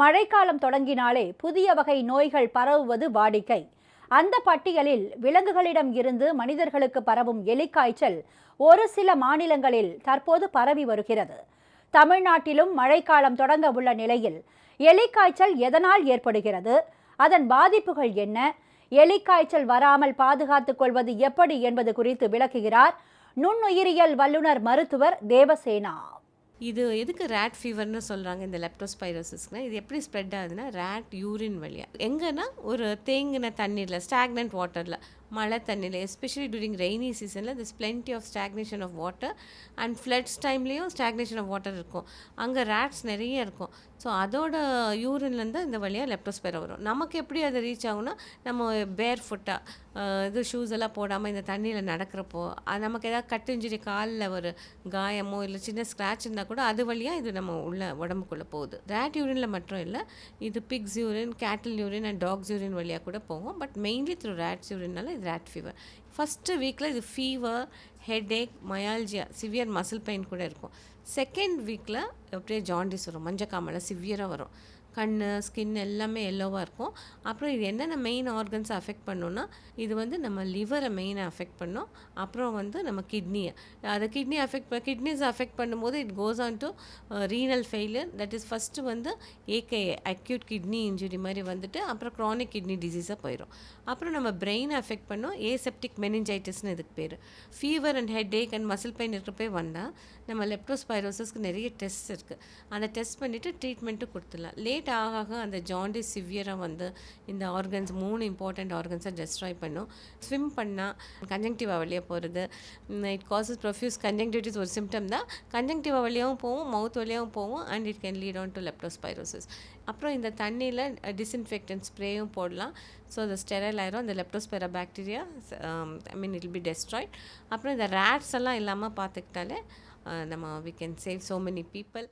மழைக்காலம் தொடங்கினாலே புதிய வகை நோய்கள் பரவுவது வாடிக்கை. அந்த பட்டியலில் விலங்குகளிடம் இருந்து மனிதர்களுக்கு பரவும் எலிக்காய்ச்சல் ஒரு சில மாநிலங்களில் தற்போது பரவி வருகிறது. தமிழ்நாட்டிலும் மழைக்காலம் தொடங்க உள்ள நிலையில் எலிக்காய்ச்சல் எதனால் ஏற்படுகிறது? அதன் பாதிப்புகள் என்ன? எலிக்காய்ச்சல் வராமல் பாதுகாத்துக் கொள்வது எப்படி என்பது குறித்து விளக்குகிறார் நுண்ணுயிரியல் வல்லுநர் மருத்துவர் தேவசேனா. இது எதுக்கு ரேட் ஃபீவர்னு சொல்கிறாங்க இந்த லெப்டோஸ்பைரோசிஸ்னால் இது எப்படி ஸ்ப்ரெட் ஆகுதுன்னா ரேட் யூரின் வழியாக எங்கன்னா ஒரு தேங்கின தண்ணீரில் ஸ்டாக்னன்ட் வாட்டரில் மழை தண்ணியில் எஸ்பெஷலி டூரிங் ரெய்னி சீசனில் this plenty of stagnation of water and floods டைம்லேயும் ஸ்டாக்னேஷன் ஆஃப் வாட்டர் இருக்கும். அங்கே ரேட்ஸ் நிறைய இருக்கும். ஸோ அதோட யூரின்லேருந்து இந்த வழியாக லெப்டோஸ்பைரா வரும். நமக்கு எப்படி அது ரீச் ஆகும்னா நம்ம பேர் ஃபுட்டாக இது ஷூஸ் எல்லாம் போடாமல் இந்த தண்ணியில் நடக்கிறப்போ அது நமக்கு ஏதாவது கட் இன்ஜுரி காலில் ஒரு காயமோ இல்லை சின்ன ஸ்க்ராட்ச் இருந்தால் கூட அது வழியாக இது நம்ம உள்ள உடம்புக்குள்ளே போகுது. ரேட் யூரினில் மட்டும் இல்லை இது pigs urine cattle urine and dogs urine வழியாக கூட போகும். பட் மெயின்லி த்ரூ ரேட்ஸ் யூரின்னால இது ரேட் ஃபீவர் ஃபஸ்ட்டு வீக்கில் இது fever headache myalgia severe muscle pain கூட இருக்கும். செகண்ட் வீக்கில் அப்படியே ஜாண்டிஸ் வரும். மஞ்சக்காமலை சிவியராக வரும். கண் ஸ்கின் எல்லாமே எல்லோவாக இருக்கும். அப்புறம் இது என்னென்ன மெயின் ஆர்கன்ஸை அஃபெக்ட் பண்ணுன்னா இது வந்து நம்ம லிவரை மெயினாக அஃபெக்ட் பண்ணும். அப்புறம் வந்து நம்ம கிட்னியை அதை கிட்னி அஃபெக்ட் கிட்னிஸ் அஃபெக்ட் பண்ணும்போது it goes on to renal failure that is first வந்து ஏகே அக்யூட் கிட்னி இன்ஜுரி மாதிரி வந்துட்டு அப்புறம் க்ரானிக் கிட்னி டிசீஸாக போயிடும் அப்புறம் நம்ம பிரெயினை அஃபெக்ட் பண்ணும் ஏசெப்டிக் மெனிஞ்சைட்டிஸ்னு இதுக்கு பேர். Fever and headache and muscle pain இருக்கிறப்பே வந்தால் நம்ம லெப்டோஸ்பைரோசஸ்க்கு நிறைய டெஸ்ட் இருக்குது அந்த டெஸ்ட் பண்ணிவிட்டு ட்ரீட்மெண்ட்டும் கொடுத்துடலாம். லேட் ஆக ஆக அந்த ஜாண்டிஸ் சிவியராக வந்து இந்த ஆர்கன்ஸ் மூணு இம்பார்ட்டண்ட் ஆர்கன்ஸை டெஸ்ட்ராய் பண்ணும். ஸ்விம் பண்ணால் கன்ஜங்டிவா வழியாக போகிறது இட் காசஸ் ப்ரொஃப்யூஸ் கன்ஜங்டிவிட்டிஸ் ஒரு சிம்டம் தான். கன்ஜங்டிவா வழியாகவும் போகும் மவுத் வழியாகவும் போகும் and it can lead on to leptospirosis அப்புறம் இந்த தண்ணியில் டிஸ்இன்ஃபெக்டன்ட் ஸ்ப்ரேயும் போடலாம். ஸோ அது ஸ்டெரைல் ஆயிரும் அந்த leptospira bacteria I mean it be destroyed அப்புறம் இந்த ரேட்ஸ் எல்லாம் இல்லாமல் பார்த்துக்கிட்டாலே நம்ம we can save so many people